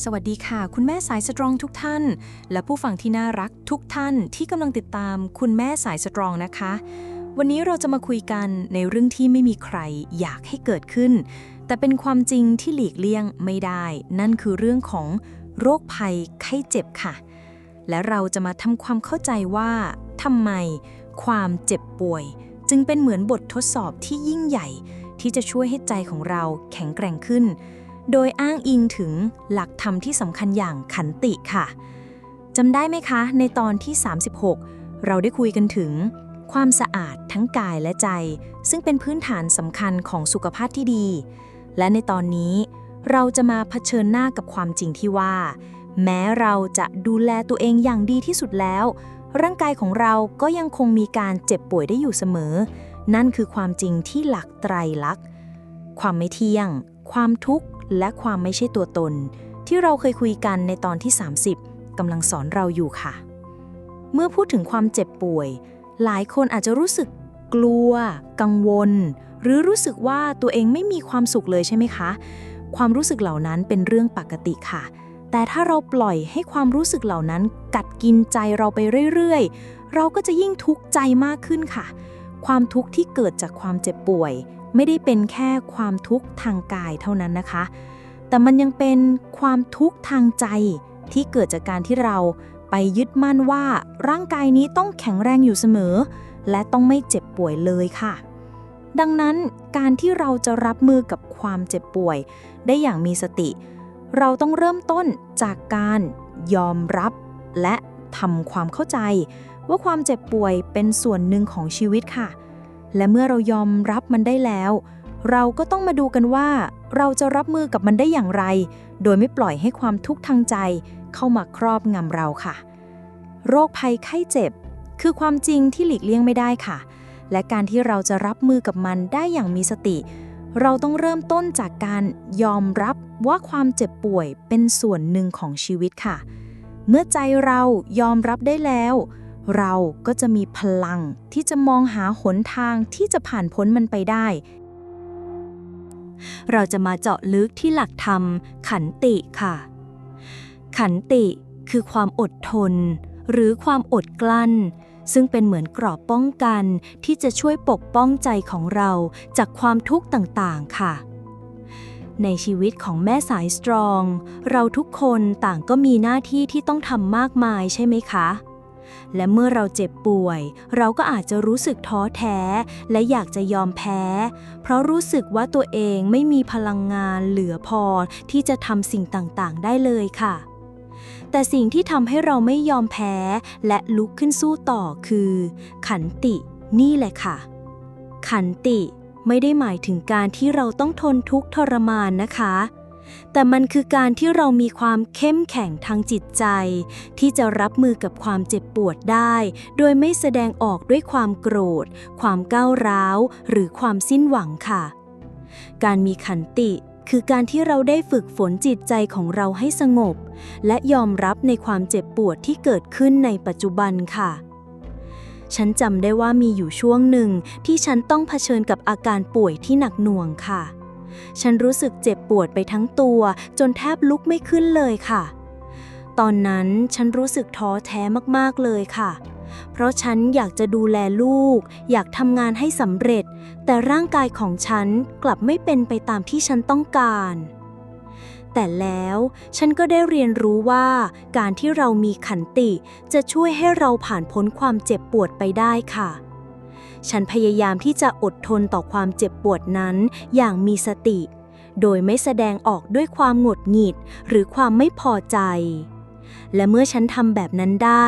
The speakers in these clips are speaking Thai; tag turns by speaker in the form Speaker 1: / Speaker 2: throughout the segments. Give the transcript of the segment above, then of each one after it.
Speaker 1: สวัสดีค่ะ คุณแม่สายสตรองทุกท่าน และผู้ฟังที่น่ารักทุกท่านที่กำลังติดตามคุณแม่สายสตรองนะคะ วันนี้เราจะมาคุยกันในเรื่องที่ไม่มีใครอยากให้เกิดขึ้น แต่เป็นความจริงที่หลีกเลี่ยงไม่ได้ นั่นคือเรื่องของโรคภัยไข้เจ็บค่ะ และเราจะมาทำความเข้าใจว่าทำไมความเจ็บป่วย จึงเป็นเหมือนบททดสอบที่ยิ่งใหญ่ ที่จะช่วยให้ใจของเราแข็งแกร่งขึ้น โดยอ้างอิงถึงหลักธรรมที่สำคัญอย่างขันติค่ะจำได้ไหมคะ ในตอนที่ 36 เราได้คุยกันถึง ความสะอาดทั้งกายและใจ ซึ่งเป็นพื้นฐานสำคัญของสุขภาพที่ดี และในตอนนี้เราจะมาเผชิญหน้ากับความจริงที่ว่า แม้เราจะดูแลตัวเองอย่างดีที่สุดแล้ว ร่างกายของเราก็ยังคงมีการเจ็บป่วยได้อยู่เสมอ นั่นคือความจริงที่หลักไตรลักษณ์ความไม่เที่ยง ความทุกข์และความไม่ใช่ตัวตน ที่เราเคยคุยกันในตอนที่ 30กำลังสอนเราอยู่ค่ะ เมื่อพูดถึงความเจ็บป่วย หลายคนอาจจะรู้สึกกลัว กังวล หรือรู้สึกว่าตัวเองไม่มีความสุขเลยใช่ไหมคะ ความรู้สึกเหล่านั้นเป็นเรื่องปกติค่ะ แต่ถ้าเราปล่อยให้ความรู้สึกเหล่านั้น กัดกินใจเราไปเรื่อยๆ เราก็จะยิ่งทุกข์ใจมากขึ้นค่ะ ความทุกข์ที่เกิดจากความเจ็บป่วย ไม่ได้เป็นแค่ความทุกข์ทางกายเท่านั้นนะคะ แต่มันยังเป็นความทุกข์ทางใจที่เกิดจากการที่เราไปยึดมั่นว่าร่างกายนี้ต้องแข็งแรงอยู่เสมอ และต้องไม่เจ็บป่วยเลยค่ะ ดังนั้นการที่เราจะรับมือกับความเจ็บป่วย ได้อย่างมีสติ เราต้องเริ่มต้นจากการยอมรับและทำความเข้าใจ ว่าความเจ็บป่วยเป็นส่วนหนึ่งของชีวิตค่ะ และเมื่อเรายอมรับมันได้แล้ว เราก็ต้องมาดูกันว่า เราจะรับมือกับมันได้อย่างไร โดยไม่ปล่อยให้ความทุกข์ทางใจ เข้ามาครอบงำเราค่ะ โรคภัยไข้เจ็บ คือความจริงที่หลีกเลี่ยงไม่ได้ค่ะ และการที่เราจะรับมือกับมันได้อย่างมีสติ เราต้องเริ่มต้นจากการยอมรับว่าความเจ็บป่วยเป็นส่วนหนึ่งของชีวิตค่ะ เมื่อใจเรายอมรับได้แล้ว เราก็จะมีพลังที่จะมองหาหนทางที่จะผ่านพ้นมันไปได้
Speaker 2: เราจะมาเจาะลึกที่หลักธรรม ขันติค่ะ ขันติคือความอดทน หรือความอดกลั้น ซึ่งเป็นเหมือนกรอบป้องกันที่จะช่วยปกป้องใจของเราจากความทุกข์ต่างๆ ค่ะในชีวิตของแม่สายสตรอง เราทุกคนต่างก็มีหน้าที่ที่ต้องทำมากมายใช่ไหมคะ และเมื่อเราเจ็บป่วย เราก็อาจจะรู้สึกท้อแท้ และอยากจะยอมแพ้ เพราะรู้สึกว่าตัวเองไม่มีพลังงานเหลือพอที่จะทำสิ่งต่างๆ ได้เลยค่ะ แต่สิ่งที่ทำให้เราไม่ยอมแพ้ และลุกขึ้นสู้ต่อคือ ขันติ นี่แหละค่ะ ขันติไม่ได้หมายถึงการที่เราต้องทนทุกข์ทรมานนะคะ แต่มันคือการที่เรามีความเข้มแข็งทางจิตใจ ที่จะรับมือกับความเจ็บปวดได้ โดยไม่แสดงออกด้วยความโกรธ ความก้าวร้าว หรือความสิ้นหวังค่ะ การมีขันติคือการที่เราได้ฝึกฝนจิตใจของเราให้สงบ และยอมรับในความเจ็บปวดที่เกิดขึ้นในปัจจุบันค่ะ ฉันจำได้ว่ามีอยู่ช่วงหนึ่งที่ฉันต้องเผชิญกับอาการป่วยที่หนักหน่วงค่ะ ฉันรู้สึกเจ็บปวดไปทั้งตัว จนแทบลุกไม่ขึ้นเลยค่ะ ตอนนั้นฉันรู้สึกท้อแท้มากๆเลยค่ะ เพราะฉันอยากจะดูแลลูก อยากทำงานให้สำเร็จ แต่ร่างกายของฉันกลับไม่เป็นไปตามที่ฉันต้องการแต่แล้วฉันก็ได้เรียนรู้ว่าการที่เรามีขันติจะช่วยให้เราผ่านพ้นความเจ็บปวดไปได้ค่ะ ฉันพยายามที่จะอดทนต่อความเจ็บปวดนั้นอย่างมีสติ โดยไม่แสดงออกด้วยความหงุดหงิดหรือความไม่พอใจ และเมื่อฉันทำแบบนั้นได้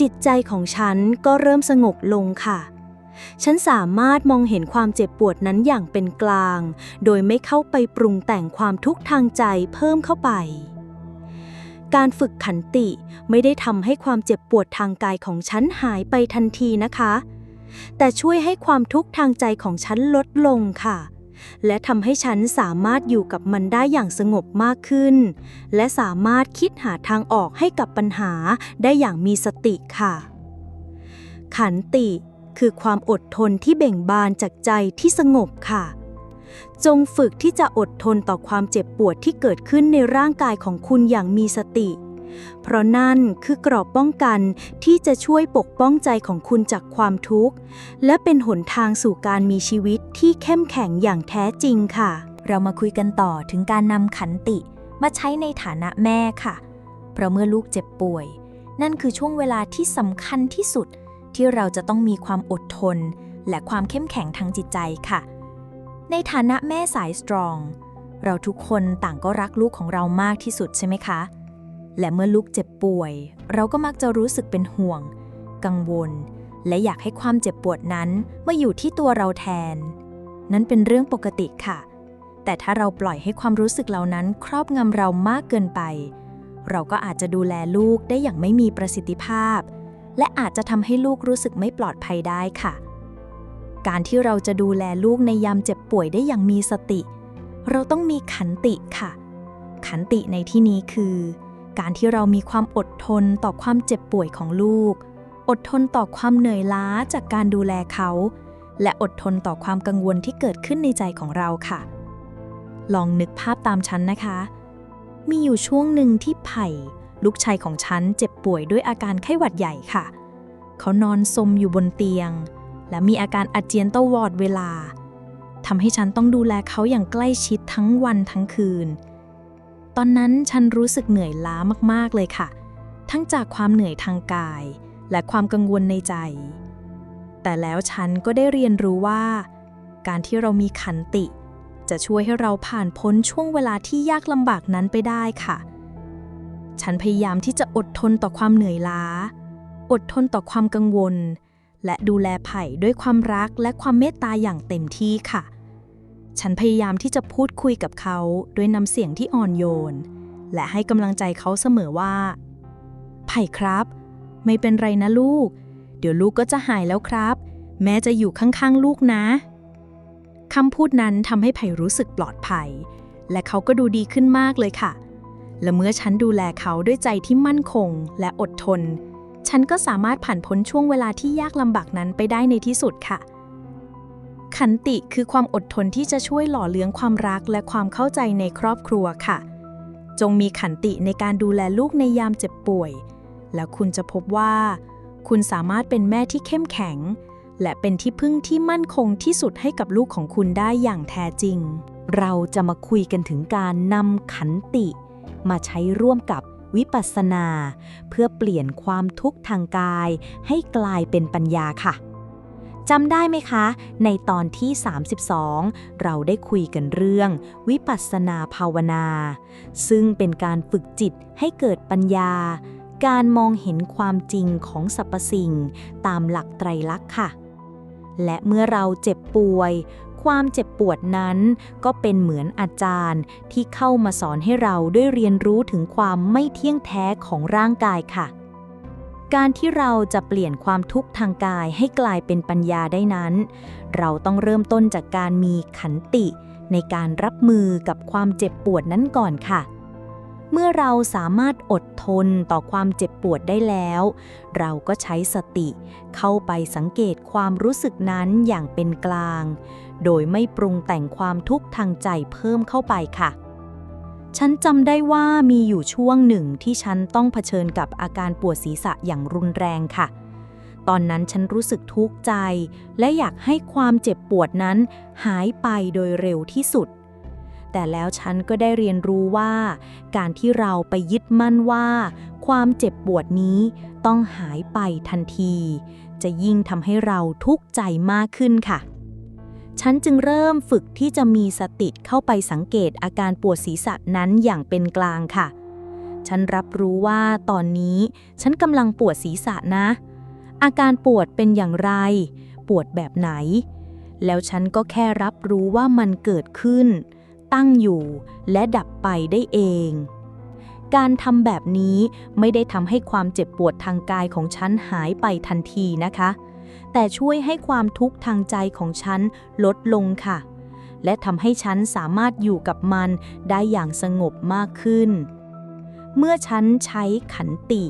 Speaker 2: จิตใจของฉันก็เริ่มสงบลงค่ะฉันสามารถมองเห็นความเจ็บปวดนั้นอย่างเป็นกลาง โดยไม่เข้าไปปรุงแต่งความทุกข์ทางใจเพิ่มเข้าไป การฝึกขันติไม่ได้ทำให้ความเจ็บปวดทางกายของฉันหายไปทันทีนะคะ แต่ช่วยให้ความทุกข์ทางใจของฉันลดลงค่ะ และทำให้ฉันสามารถอยู่กับมันได้อย่างสงบมากขึ้น และสามารถคิดหาทางออกให้กับปัญหาได้อย่างมีสติค่ะ ขันติคือความอดทนที่เบ่งบานจากใจที่สงบค่ะ จงฝึกที่จะอดทนต่อความเจ็บปวดที่เกิดขึ้นในร่างกายของคุณอย่างมีสติ เพราะนั่นคือกรอบป้องกันที่จะช่วยปกป้องใจของคุณจากความทุกข์ และเป็นหนทางสู่การมีชีวิตที่เข้มแข็งอย่างแท้จริงค่ะ
Speaker 1: เรามาคุยกันต่อถึงการนำขันติ มาใช้ในฐานะแม่ค่ะ เพราะเมื่อลูกเจ็บป่วย นั่นคือช่วงเวลาที่สำคัญที่สุด ที่เราจะต้องมีความอดทน และความเข้มแข็งทางจิตใจค่ะ ในฐานะแม่สายสตรอง เราทุกคนต่างก็รักลูกของเรามากที่สุดใช่ไหมคะ และเมื่อลูกเจ็บป่วย เราก็มักจะรู้สึกเป็นห่วง กังวล และอยากให้ความเจ็บปวดนั้นมาอยู่ที่ตัวเราแทน นั้นเป็นเรื่องปกติค่ะ แต่ถ้าเราปล่อยให้ความรู้สึกเหล่านั้น ครอบงำเรามากเกินไป เราก็อาจจะดูแลลูกได้อย่างไม่มีประสิทธิภาพ และอาจจะทำให้ลูกรู้สึกไม่ปลอดภัยได้ค่ะ การที่เราจะดูแลลูกในยามเจ็บป่วยได้อย่างมีสติ เราต้องมีขันติค่ะ ขันติในที่นี้คือ การที่เรามีความอดทนต่อความเจ็บป่วยของลูก อดทนต่อความเหนื่อยล้าจากการดูแลเขา และอดทนต่อความกังวลที่เกิดขึ้นในใจของเราค่ะ ลองนึกภาพตามฉันนะคะ มีอยู่ช่วงหนึ่งที่ไผ่ ลูกชายของฉันเจ็บป่วยด้วยอาการไข้หวัดใหญ่ค่ะ เขานอนสมอยู่บนเตียง และมีอาการอาเจียนตลอดเวลาทำให้ฉันต้องดูแลเขาอย่างใกล้ชิดทั้งวันทั้งคืน ตอนนั้นฉันรู้สึกเหนื่อยล้ามากๆเลยค่ะ ทั้งจากความเหนื่อยทางกาย และความกังวลในใจ แต่แล้วฉันก็ได้เรียนรู้ว่า การที่เรามีขันติ จะช่วยให้เราผ่านพ้นช่วงเวลาที่ยากลำบากนั้นไปได้ค่ะ ฉันพยายามที่จะอดทนต่อความเหนื่อยล้า อดทนต่อความกังวล และดูแลไผ่ด้วยความรักและความเมตตาอย่างเต็มที่ค่ะ ฉันพยายามที่จะพูดคุยกับเขาด้วยน้ำเสียงที่อ่อนโยน และให้กำลังใจเขาเสมอว่า ไผ่ครับ ไม่เป็นไรนะลูก เดี๋ยวลูกก็จะหายแล้วครับ แม่จะอยู่ข้างๆลูกนะคำพูดนั้นทำให้ไผ่รู้สึกปลอดภัย และเขาก็ดูดีขึ้นมากเลยค่ะ และเมื่อฉันดูแลเขาด้วยใจที่มั่นคงและอดทน ฉันก็สามารถผ่านพ้นช่วงเวลาที่ยากลำบากนั้นไปได้ในที่สุดค่ะ ขันติคือความอดทนที่จะช่วยหล่อเลี้ยงความรักและความเข้าใจในครอบครัวค่ะ จงมีขันติในการดูแลลูกในยามเจ็บป่วย แล้วคุณจะพบว่า คุณสามารถเป็นแม่ที่เข้มแข็ง และเป็นที่พึ่งที่มั่นคงที่สุดให้กับลูกของคุณได้อย่างแท้จริง
Speaker 2: เราจะมาคุยกันถึงการนำขันติ มาใช้ร่วมกับวิปัสสนา เพื่อเปลี่ยนความทุกข์ทางกาย ให้กลายเป็นปัญญาค่ะ จำได้ไหมคะ ในตอนที่ 32 เราได้คุยกันเรื่อง วิปัสสนาภาวนา ซึ่งเป็นการฝึกจิตให้เกิดปัญญา การมองเห็นความจริงของสรรพสิ่ง ตามหลักไตรลักษณ์ค่ะ และเมื่อเราเจ็บป่วย ความเจ็บปวดนั้นก็เป็นเหมือนอาจารย์ที่เข้ามาสอนให้เราได้เรียนรู้ถึงความไม่เที่ยงแท้ของร่างกายค่ะ การที่เราจะเปลี่ยนความทุกข์ทางกายให้กลายเป็นปัญญาได้นั้น เราต้องเริ่มต้นจากการมีขันติ ในการรับมือกับความเจ็บปวดนั้นก่อนค่ะ เมื่อเราสามารถอดทนต่อความเจ็บปวดได้แล้ว เราก็ใช้สติ เข้าไปสังเกตความรู้สึกนั้นอย่างเป็นกลาง โดยไม่ปรุงแต่งความทุกข์ทางใจเพิ่มเข้าไปค่ะ ฉันจำได้ว่ามีอยู่ช่วงหนึ่งที่ฉันต้องเผชิญกับอาการปวดศีรษะอย่างรุนแรงค่ะ ตอนนั้นฉันรู้สึกทุกข์ใจ และอยากให้ความเจ็บปวดนั้นหายไปโดยเร็วที่สุด แต่แล้วฉันก็ได้เรียนรู้ว่า การที่เราไปยึดมั่นว่า ความเจ็บปวดนี้ต้องหายไปทันที จะยิ่งทำให้เราทุกข์ใจมากขึ้นค่ะ ฉันจึงเริ่มฝึกที่จะมีสติเข้าไปสังเกตอาการปวดศีรษะนั้นอย่างเป็นกลางค่ะ ฉันรับรู้ว่าตอนนี้ฉันกำลังปวดศีรษะนะ อาการปวดเป็นอย่างไร ปวดแบบไหน แล้วฉันก็แค่รับรู้ว่ามันเกิดขึ้น ตั้งอยู่และดับไปได้เอง การทำแบบนี้ไม่ได้ทำให้ความเจ็บปวดทางกายของฉันหายไปทันทีนะคะ แต่ช่วยให้ความทุกข์ทางใจของฉันลดลงค่ะ และทำให้ฉันสามารถอยู่กับมันได้อย่างสงบมากขึ้น เมื่อฉันใช้ขันติ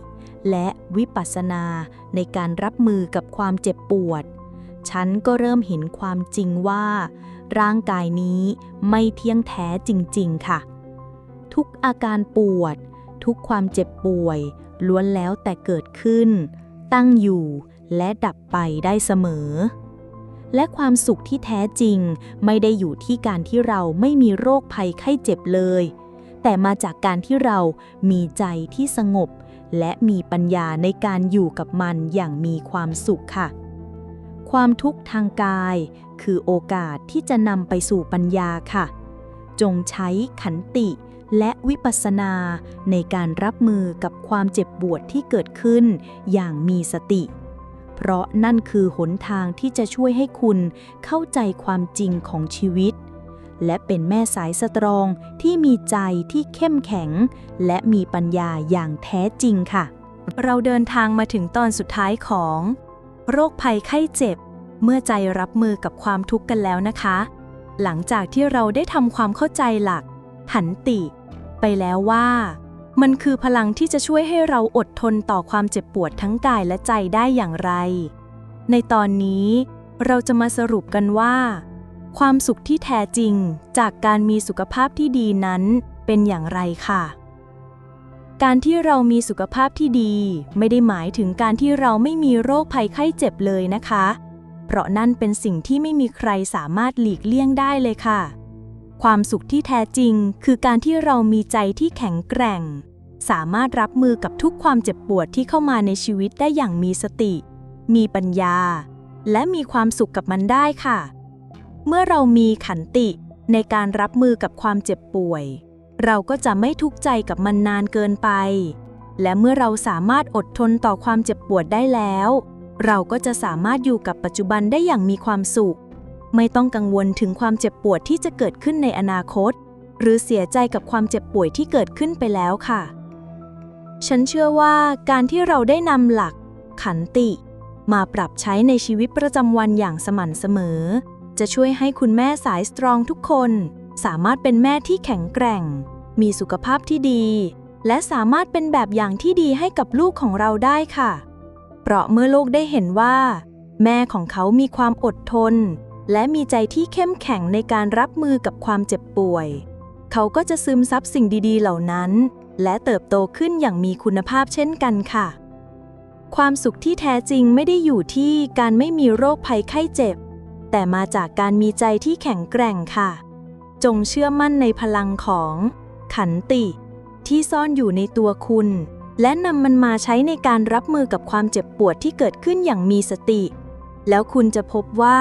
Speaker 2: และวิปัสสนาในการรับมือกับความเจ็บปวด ฉันก็เริ่มเห็นความจริงว่า ร่างกายนี้ไม่เที่ยงแท้จริง ๆ ค่ะ ทุกอาการปวด ทุกความเจ็บป่วยล้วนแล้วแต่เกิดขึ้น ตั้งอยู่ และดับไปได้เสมอ และความสุขที่แท้จริงไม่ได้อยู่ที่การที่เราไม่มีโรคภัยไข้เจ็บเลย แต่มาจากการที่เรามีใจที่สงบ และมีปัญญาในการอยู่กับมันอย่างมีความสุขค่ะ ความทุกข์ทางกาย คือโอกาสที่จะนำไปสู่ปัญญาค่ะ จงใช้ขันติและวิปัสสนาในการรับมือกับความเจ็บปวดที่เกิดขึ้นอย่างมีสติ เพราะนั่นคือหนทางที่จะช่วยให้คุณเข้าใจความจริงของชีวิต และเป็นแม่สายสตรองที่มีใจที่เข้มแข็ง และมีปัญญาอย่างแท้จริงค่ะ
Speaker 1: เราเดินทางมาถึงตอนสุดท้ายของ โรคภัยไข้เจ็บ เมื่อใจรับมือกับความทุกข์กันแล้วนะคะ หลังจากที่เราได้ทำความเข้าใจหลัก หันติ ไปแล้วว่า มันคือพลังที่จะช่วยให้เราอดทนต่อความเจ็บปวดทั้งกายและใจได้อย่างไร ในตอนนี้ เราจะมาสรุปกันว่า ความสุขที่แท้จริงจากการมีสุขภาพที่ดีนั้นเป็นอย่างไรค่ะ การที่เรามีสุขภาพที่ดี ไม่ได้หมายถึงการที่เราไม่มีโรคภัยไข้เจ็บเลยนะคะ เพราะนั่นเป็นสิ่งที่ไม่มีใครสามารถหลีกเลี่ยงได้เลยค่ะ ความสุขที่แท้จริง คือการที่เรามีใจที่แข็งแกร่ง สามารถรับมือกับทุกความเจ็บปวดที่เข้ามาในชีวิตได้อย่างมีสติ มีปัญญา และมีความสุขกับมันได้ค่ะ เมื่อเรามีขันติในการรับมือกับความเจ็บป่วย เราก็จะไม่ทุกข์ใจกับมันนานเกินไป และเมื่อเราสามารถอดทนต่อความเจ็บปวดได้แล้ว เราก็จะสามารถอยู่กับปัจจุบันได้อย่างมีความสุข ไม่ต้องกังวลถึงความเจ็บปวดที่จะเกิดขึ้นในอนาคต หรือเสียใจกับความเจ็บป่วยที่เกิดขึ้นไปแล้วค่ะ ฉันเชื่อว่าการที่เราได้นำหลัก ขันติ มาปรับใช้ในชีวิตประจำวันอย่างสม่ำเสมอ จะช่วยให้คุณแม่สายสตรองทุกคน สามารถเป็นแม่ที่แข็งแกร่ง มีสุขภาพที่ดี และสามารถเป็นแบบอย่างที่ดีให้กับลูกของเราได้ค่ะ เพราะเมื่อลูกได้เห็นว่า แม่ของเขามีความอดทน และมีใจที่เข้มแข็งในการรับมือกับความเจ็บป่วย เขาก็จะซึมซับสิ่งดีๆ เหล่านั้น และเติบโตขึ้นอย่างมีคุณภาพเช่นกันค่ะ ความสุขที่แท้จริงไม่ได้อยู่ที่การไม่มีโรคภัยไข้เจ็บ แต่มาจากการมีใจที่แข็งแกร่งค่ะ จงเชื่อมั่นในพลังของ ขันติ ที่ซ่อนอยู่ในตัวคุณ และนำมันมาใช้ในการรับมือกับความเจ็บปวดที่เกิดขึ้นอย่างมีสติ แล้วคุณจะพบว่า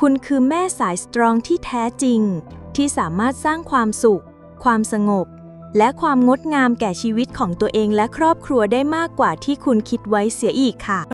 Speaker 1: คุณคือแม่สายสตรองที่แท้จริง ที่สามารถสร้างความสุข ความสงบ และความงดงามแก่ชีวิตของตัวเองและครอบครัวได้มากกว่าที่คุณคิดไว้เสียอีกค่ะ